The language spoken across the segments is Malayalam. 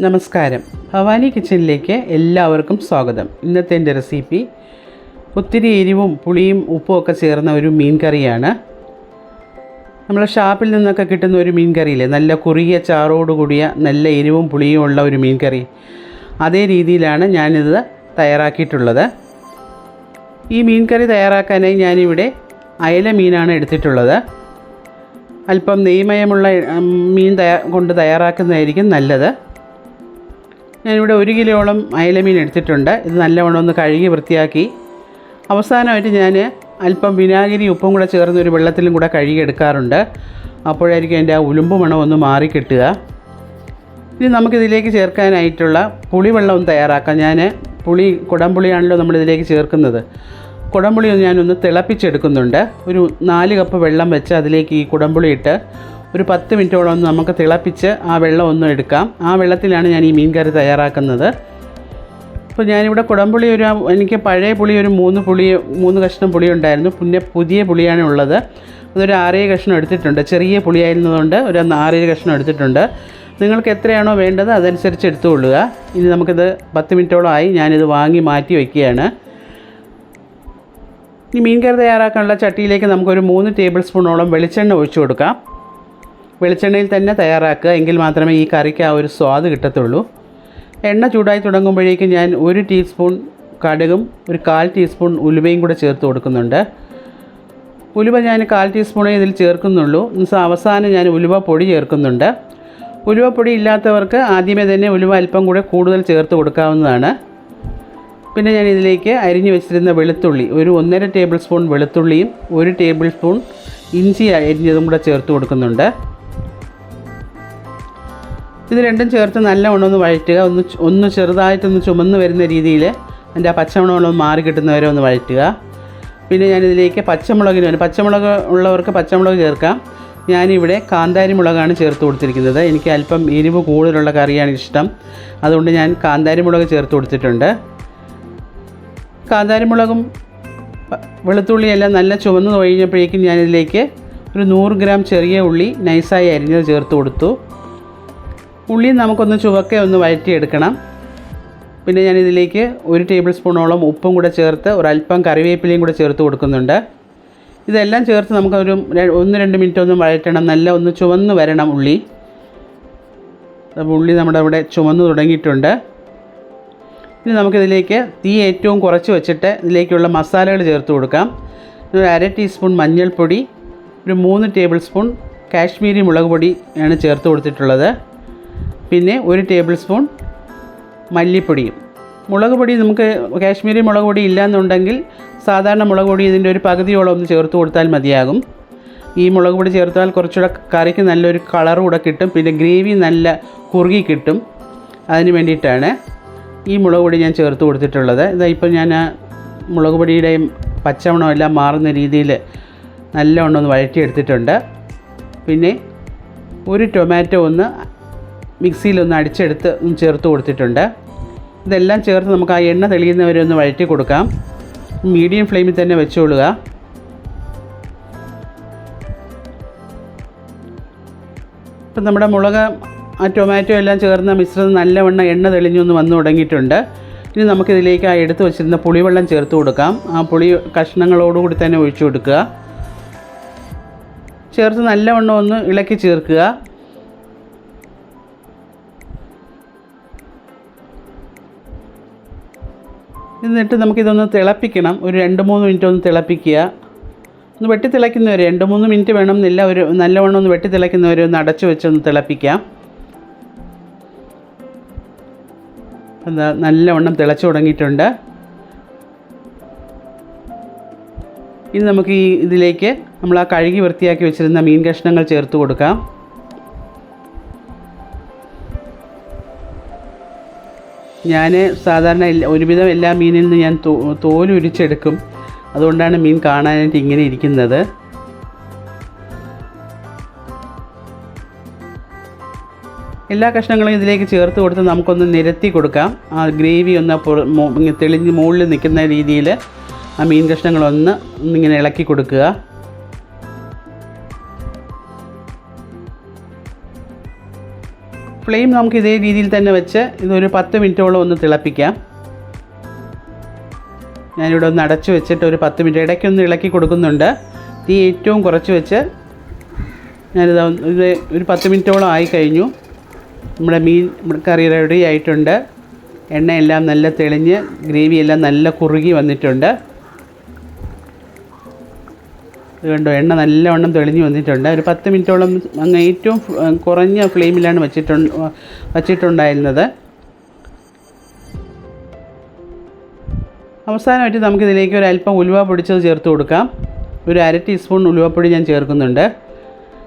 നമസ്കാരം. ഭവാനി കിച്ചണിലേക്ക് എല്ലാവർക്കും സ്വാഗതം. ഇന്നത്തെ എന്റെ റെസിപ്പി ഒത്തിരി എരിവും പുളിയും ഉപ്പും ഒക്കെ ചേർന്ന ഒരു മീൻ കറിയാണ്. നമ്മൾ ഷാപ്പിൽ നിന്നൊക്കെ കിട്ടുന്ന ഒരു മീൻ കറിയില്ലേ? നല്ല കുറുകിയ ചാറോടുകൂടിയ നല്ല എരിവും പുളിയും ഉള്ള ഒരു മീൻ കറി. അതേ രീതിയിലാണ് ഞാനിത് തയ്യാറാക്കിയിട്ടുള്ളത്. ഈ മീൻ കറി തയ്യാറാക്കാനായി ഞാനിവിടെ അയല മീനാണ് എടുത്തിട്ടുള്ളത്. അല്പം നെയ്മയമുള്ള മീൻ തയ്യാ കൊണ്ട് തയ്യാറാക്കുന്നതായിരിക്കും നല്ലത്. ഞാനിവിടെ ഒരു കിലോളം അയലമീൻ എടുത്തിട്ടുണ്ട്. ഇത് നല്ലവണ്ണം ഒന്ന് കഴുകി വൃത്തിയാക്കി. അവസാനമായിട്ട് ഞാൻ അല്പം വിനാഗിരി ഉപ്പും കൂടെ ചേർന്ന് ഒരു വെള്ളത്തിലും കൂടെ കഴുകി എടുക്കാറുണ്ട്. അപ്പോഴായിരിക്കും അതിന്റെ ആ ഉലുമ്പ് മണം ഒന്ന് മാറി കിട്ടുക ഇനി നമുക്കിതിലേക്ക് ചേർക്കാനായിട്ടുള്ള പുളിവെള്ളം ഒന്ന് തയ്യാറാക്കാം. ഞാൻ പുളി കുടംപുളിയാണല്ലോ നമ്മളിതിലേക്ക് ചേർക്കുന്നത്. കുടംപുളി ഞാനൊന്ന് തിളപ്പിച്ചെടുക്കുന്നുണ്ട്. ഒരു നാല് കപ്പ് വെള്ളം വെച്ച് അതിലേക്ക് ഈ കുടംപുളി ഇട്ട് ഒരു പത്ത് മിനിറ്റോളം ഒന്ന് നമുക്ക് തിളപ്പിച്ച് ആ വെള്ളം ഒന്ന് എടുക്കാം. ആ വെള്ളത്തിലാണ് ഞാൻ ഈ മീൻ കറി തയ്യാറാക്കുന്നത്. അപ്പോൾ ഞാനിവിടെ കുടംപുളി ഒരു എനിക്ക് പഴയ പുളി ഒരു മൂന്ന് പുളി മൂന്ന് കഷ്ണം പുളി ഉണ്ടായിരുന്നു. പിന്നെ പുതിയ പുളിയാണ് ഉള്ളത്. അതൊരു ആറേഴ് കഷ്ണം എടുത്തിട്ടുണ്ട്. ചെറിയ പുളിയായിരുന്നതുകൊണ്ട് ഒരു ആറേഴ് കഷ്ണം എടുത്തിട്ടുണ്ട്. നിങ്ങൾക്ക് എത്രയാണോ വേണ്ടത് അതനുസരിച്ച് എടുത്തുകൊള്ളുക. ഇനി നമുക്കിത് പത്ത് മിനിറ്റോളം ആയി ഞാനിത് വാങ്ങി മാറ്റി വയ്ക്കുകയാണ്. ഈ മീൻ കറി തയ്യാറാക്കാനുള്ള ചട്ടിയിലേക്ക് നമുക്കൊരു മൂന്ന് ടേബിൾ സ്പൂണോളം വെളിച്ചെണ്ണ ഒഴിച്ചു കൊടുക്കാം. വെളിച്ചെണ്ണയിൽ തന്നെ തയ്യാറാക്കുക. എങ്കിൽ മാത്രമേ ഈ കറിക്ക് ആ ഒരു സ്വാദ് കിട്ടത്തുള്ളൂ. എണ്ണ ചൂടായി തുടങ്ങുമ്പോഴേക്കും ഞാൻ ഒരു ടീസ്പൂൺ കടുകും ഒരു കാൽ ടീസ്പൂൺ ഉലുവയും കൂടെ ചേർത്ത് കൊടുക്കുന്നുണ്ട്. ഉലുവ ഞാൻ കാൽ ടീസ്പൂണേ ഇതിൽ ചേർക്കുന്നുള്ളൂ. അവസാനം ഞാൻ ഉലുവ പൊടി ചേർക്കുന്നുണ്ട്. ഉലുവപ്പൊടി പൊടി ഇല്ലാത്തവർക്ക് ആദ്യമേ തന്നെ ഉലുവ അല്പം കൂടെ കൂടുതൽ ചേർത്ത് കൊടുക്കാവുന്നതാണ്. പിന്നെ ഞാൻ ഇതിലേക്ക് അരിഞ്ഞു വെച്ചിരുന്ന വെളുത്തുള്ളി ഒരു ഒന്നര ടേബിൾ സ്പൂൺ വെളുത്തുള്ളിയും ഒരു ടേബിൾ സ്പൂൺ ഇഞ്ചി അരിഞ്ഞതും കൂടെ ചേർത്ത് കൊടുക്കുന്നുണ്ട്. ഇത് രണ്ടും ചേർത്ത് നല്ലവണ്ണം ഒന്ന് വഴറ്റുക. ഒന്ന് ഒന്ന് ചെറുതായിട്ടൊന്ന് ചുമന്ന് വരുന്ന രീതിയിൽ അതിന്റെ ആ പച്ചമുളകൊന്ന് മാറി കിട്ടുന്നവരെ ഒന്ന് വഴറ്റുക. പിന്നെ ഞാനിതിലേക്ക് പച്ചമുളകിന് വേണ്ടി പച്ചമുളക് ഉള്ളവർക്ക് പച്ചമുളക് ചേർക്കാം. ഞാനിവിടെ കാന്താരി മുളകാണ് ചേർത്ത് കൊടുത്തിരിക്കുന്നത്. എനിക്ക് അല്പം എരിവ് കൂടുതലുള്ള കറിയാണ് ഇഷ്ടം. അതുകൊണ്ട് ഞാൻ കാന്താരി മുളക് ചേർത്ത് കൊടുത്തിട്ടുണ്ട്. കാന്താരി മുളകും വെളുത്തുള്ളി വെളുത്തുള്ളിയെല്ലാം നല്ല ചുവന്ന് കഴിഞ്ഞപ്പോഴേക്കും ഞാനിതിലേക്ക് ഒരു നൂറ് ഗ്രാം ചെറിയ ഉള്ളി നൈസായി അരിഞ്ഞത് ചേർത്ത് കൊടുത്തു. ഉള്ളി നമുക്കൊന്ന് ചുവക്കെ ഒന്ന് വഴറ്റിയെടുക്കണം. പിന്നെ ഞാനിതിലേക്ക് ഒരു ടേബിൾ സ്പൂണോളം ഉപ്പും കൂടെ ചേർത്ത് ഒരല്പം കറിവേപ്പിലയും കൂടെ ചേർത്ത് കൊടുക്കുന്നുണ്ട്. ഇതെല്ലാം ചേർത്ത് നമുക്കൊരു ഒന്ന് രണ്ട് മിനിറ്റ് ഒന്ന് വഴറ്റണം. നല്ല ഒന്ന് ചുവന്ന് വരണം ഉള്ളി. ഉള്ളി നമ്മുടെ അവിടെ ചുവന്ന് തുടങ്ങിയിട്ടുണ്ട്. ഇനി നമുക്കിതിലേക്ക് തീ ഏറ്റവും കുറച്ച് വെച്ചിട്ട് ഇതിലേക്കുള്ള മസാലകൾ ചേർത്ത് കൊടുക്കാം. ഒരു അര ടീസ്പൂൺ മഞ്ഞൾപ്പൊടി ഒരു മൂന്ന് ടേബിൾ സ്പൂൺ കാശ്മീരി മുളക് പൊടി ആണ് ചേർത്ത് കൊടുത്തിട്ടുള്ളത്. പിന്നെ ഒരു ടേബിൾ സ്പൂൺ മല്ലിപ്പൊടിയും. മുളക് പൊടി നമുക്ക് കാശ്മീരി മുളക് പൊടി ഇല്ലയെന്നുണ്ടെങ്കിൽ സാധാരണ മുളക് പൊടി ഇതിന്റെ ഒരു പകുതിയോളം ഒന്ന് ചേർത്ത് കൊടുത്താൽ മതിയാകും. ഈ മുളക് പൊടി ചേർത്താൽ കുറച്ചുകൂടെ കറിക്ക് നല്ലൊരു കളറും കൂടെ കിട്ടും. പിന്നെ ഗ്രേവി നല്ല കുറുകി കിട്ടും. അതിന് വേണ്ടിയിട്ടാണ് ഈ മുളക് പൊടി ഞാൻ ചേർത്ത് കൊടുത്തിട്ടുള്ളത്. ഇതാ ഇപ്പോൾ ഞാൻ മുളക് പൊടിയുടെയും പച്ചമണം എല്ലാം മാറുന്ന രീതിയിൽ നല്ലവണ്ണം ഒന്ന് വഴറ്റിയെടുത്തിട്ടുണ്ട്. പിന്നെ ഒരു ടൊമാറ്റോ ഒന്ന് മിക്സിയിലൊന്ന് അടിച്ചെടുത്ത് ചേർത്ത് കൊടുത്തിട്ടുണ്ട്. ഇതെല്ലാം ചേർത്ത് നമുക്ക് ആ എണ്ണ തെളിയുന്നവരെ ഒന്ന് വഴറ്റി കൊടുക്കാം. മീഡിയം ഫ്ലെയിമിൽ തന്നെ വെച്ചുകൊള്ളുക ഇപ്പം നമ്മുടെ മുളക് ആ ടൊമാറ്റോ എല്ലാം ചേർന്ന മിശ്രിതം നല്ലവണ്ണം എണ്ണ തെളിഞ്ഞൊന്ന് വന്നു തുടങ്ങിയിട്ടുണ്ട്. ഇനി നമുക്കിതിലേക്ക് ആ എടുത്തു വെച്ചിരുന്ന പുളിവെള്ളം ചേർത്ത് കൊടുക്കാം. ആ പുളി കഷ്ണങ്ങളോടുകൂടി തന്നെ ഒഴിച്ചു കൊടുക്കുക. ചേർത്ത് നല്ലവണ്ണം ഒന്ന് ഇളക്കി ചേർക്കുക. എന്നിട്ട് നമുക്കിതൊന്ന് തിളപ്പിക്കണം. ഒരു രണ്ട് മൂന്ന് മിനിറ്റ് ഒന്ന് തിളപ്പിക്കുക. ഒന്ന് വെട്ടി തിളയ്ക്കുന്നവരെ രണ്ട് മൂന്ന് മിനിറ്റ് വേണം എന്നില്ല. ഒരു നല്ലവണ്ണം ഒന്ന് വെട്ടി തിളയ്ക്കുന്നവരെ ഒന്ന് അടച്ചു വെച്ചൊന്ന് തിളപ്പിക്കാം. നല്ലവണ്ണം തിളച്ചു തുടങ്ങിയിട്ടുണ്ട്. ഇനി നമുക്ക് ഈ ഇതിലേക്ക് നമ്മൾ ആ കഴുകി വൃത്തിയാക്കി വെച്ചിരുന്ന മീൻ കഷ്ണങ്ങൾ ചേർത്ത് കൊടുക്കാം. ഞാൻ സാധാരണ ഒരുവിധം എല്ലാ മീനിൽ നിന്ന് ഞാൻ തോലുരിച്ചെടുക്കും അതുകൊണ്ടാണ് മീൻ കാണാനായിട്ട് ഇങ്ങനെ ഇരിക്കുന്നത്. എല്ലാ കഷ്ണങ്ങളും ഇതിലേക്ക് ചേർത്ത് കൊടുത്ത് നമുക്കൊന്ന് നിരത്തി കൊടുക്കാം. ആ ഗ്രേവി ഒന്ന് തെളിഞ്ഞ് മുകളിൽ നിൽക്കുന്ന രീതിയിൽ ആ മീൻ കഷ്ണങ്ങളൊന്ന് ഇങ്ങനെ ഇളക്കി കൊടുക്കുക. ഫ്ലെയിം നമുക്ക് ഇതേ രീതിയിൽ തന്നെ വെച്ച് ഇതൊരു പത്ത് മിനിറ്റോളം ഒന്ന് തിളപ്പിക്കാം. ഞാനിവിടെ ഒന്ന് അടച്ചു വെച്ചിട്ട് ഒരു പത്ത് മിനിറ്റ് ഇടയ്ക്കൊന്ന് ഇളക്കി കൊടുക്കുന്നുണ്ട്. തീ ഏറ്റവും കുറച്ച് വെച്ച് ഞാനിത് ഇത് ഒരു പത്ത് മിനിറ്റോളം ആയി കഴിഞ്ഞു. നമ്മുടെ മീൻ കറി റെഡി ആയിട്ടുണ്ട്. എണ്ണയെല്ലാം നല്ല തെളിഞ്ഞ് ഗ്രേവി എല്ലാം നല്ല കുറുകി വന്നിട്ടുണ്ട്. കണ്ടോ എണ്ണ നല്ലവണ്ണം തെളിഞ്ഞ് വന്നിട്ടുണ്ട്. ഒരു പത്ത് മിനിറ്റോളം അങ്ങ് ഏറ്റവും കുറഞ്ഞ ഫ്ലെയിമിലാണ് വെച്ചിട്ടുണ്ട് വച്ചിട്ടുണ്ടായിരുന്നത്. അവസാനമായിട്ട് നമുക്കിതിലേക്ക് ഒരു അല്പം ഉലുവ പൊടിച്ചത് ചേർത്ത് കൊടുക്കാം. ഒരു അര ടീസ്പൂൺ ഉലുവപ്പൊടി ഞാൻ ചേർക്കുന്നുണ്ട്.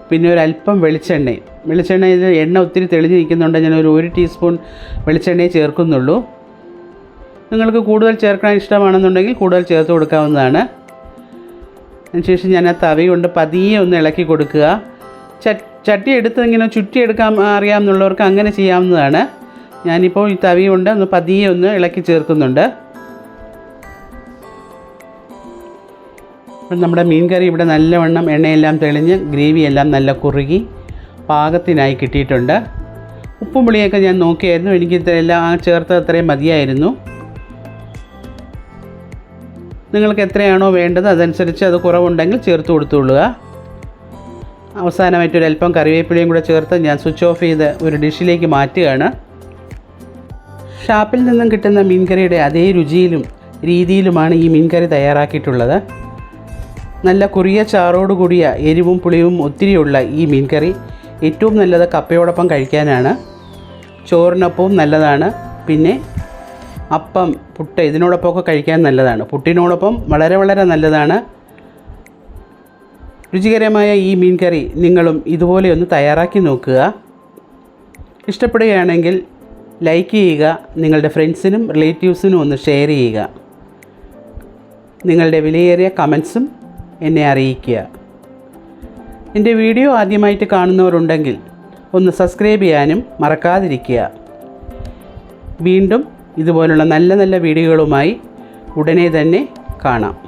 പിന്നെ ഒരു അല്പം വെളിച്ചെണ്ണയും. വെളിച്ചെണ്ണയിൽ എണ്ണ ഒത്തിരി തെളിഞ്ഞ് നിൽക്കുന്നുണ്ട്. ഞാൻ ഒരു ഒരു ടീസ്പൂൺ വെളിച്ചെണ്ണയെ ചേർക്കുന്നുള്ളൂ. നിങ്ങൾക്ക് കൂടുതൽ ചേർക്കാൻ ഇഷ്ടമാണെന്നുണ്ടെങ്കിൽ കൂടുതൽ ചേർത്ത് കൊടുക്കാവുന്നതാണ്. അതിനുശേഷം ഞാൻ ആ തവി കൊണ്ട് പതിയെ ഒന്ന് ഇളക്കി കൊടുക്കുക. ചട്ടി എടുത്ത് ഇങ്ങനെ ചുറ്റിയെടുക്കാൻ അറിയാമെന്നുള്ളവർക്ക് അങ്ങനെ ചെയ്യാവുന്നതാണ്. ഞാനിപ്പോൾ ഈ തവി കൊണ്ട് ഒന്ന് പതിയെ ഒന്ന് ഇളക്കി ചേർക്കുന്നുണ്ട്. നമ്മുടെ മീൻ കറി ഇവിടെ നല്ലവണ്ണം എണ്ണയെല്ലാം തെളിഞ്ഞ് ഗ്രേവിയെല്ലാം നല്ല കുറുകി. പാകത്തിനായി കിട്ടിയിട്ടുണ്ട്. ഉപ്പും പുളിയൊക്കെ ഞാൻ നോക്കിയായിരുന്നു. എനിക്ക് ഇതെല്ലാം ചേർത്ത് അത്രയും മതിയായിരുന്നു. നിങ്ങൾക്ക് എത്രയാണോ വേണ്ടത് അതനുസരിച്ച് അത് കുറവുണ്ടെങ്കിൽ ചേർത്ത് കൊടുത്തുകൊള്ളുക. അവസാനമായിട്ട് അല്പം കറിവേപ്പിലയും കൂടെ ചേർത്ത് ഞാൻ സ്വിച്ച് ഓഫ് ചെയ്ത് ഒരു ഡിഷിലേക്ക് മാറ്റുകയാണ്. ഷാപ്പിൽ നിന്നും കിട്ടുന്ന മീൻകറിയുടെ അതേ രുചിയിലും രീതിയിലുമാണ് ഈ മീൻകറി തയ്യാറാക്കിയിട്ടുള്ളത്. നല്ല കുറിയ ചാറോടുകൂടിയ എരിവും പുളിയും ഒത്തിരിയുള്ള ഈ മീൻകറി. ഏറ്റവും നല്ലത് കപ്പയോടൊപ്പം കഴിക്കാനാണ്. ചോറിനൊപ്പവും നല്ലതാണ്. പിന്നെ അപ്പം പുട്ട് ഇതിനോടൊപ്പമൊക്കെ കഴിക്കാൻ നല്ലതാണ്. പുട്ടിനോടൊപ്പം വളരെ വളരെ നല്ലതാണ്. രുചികരമായ ഈ മീൻ കറി നിങ്ങളും ഇതുപോലെ ഒന്ന് തയ്യാറാക്കി നോക്കുക. ഇഷ്ടപ്പെടുകയാണെങ്കിൽ ലൈക്ക് ചെയ്യുക നിങ്ങളുടെ ഫ്രണ്ട്സിനും റിലേറ്റീവ്സിനും ഒന്ന് ഷെയർ ചെയ്യുക. നിങ്ങളുടെ വിലയേറിയ കമൻസും എന്നെ അറിയിക്കുക. എന്റെ വീഡിയോ ആദ്യമായിട്ട് കാണുന്നവരുണ്ടെങ്കിൽ ഒന്ന് സബ്സ്ക്രൈബ് ചെയ്യാനും മറക്കാതിരിക്കുക. വീണ്ടും ഇതുപോലുള്ള നല്ല നല്ല വീഡിയോകളുമായി ഉടനെ തന്നെ കാണാം.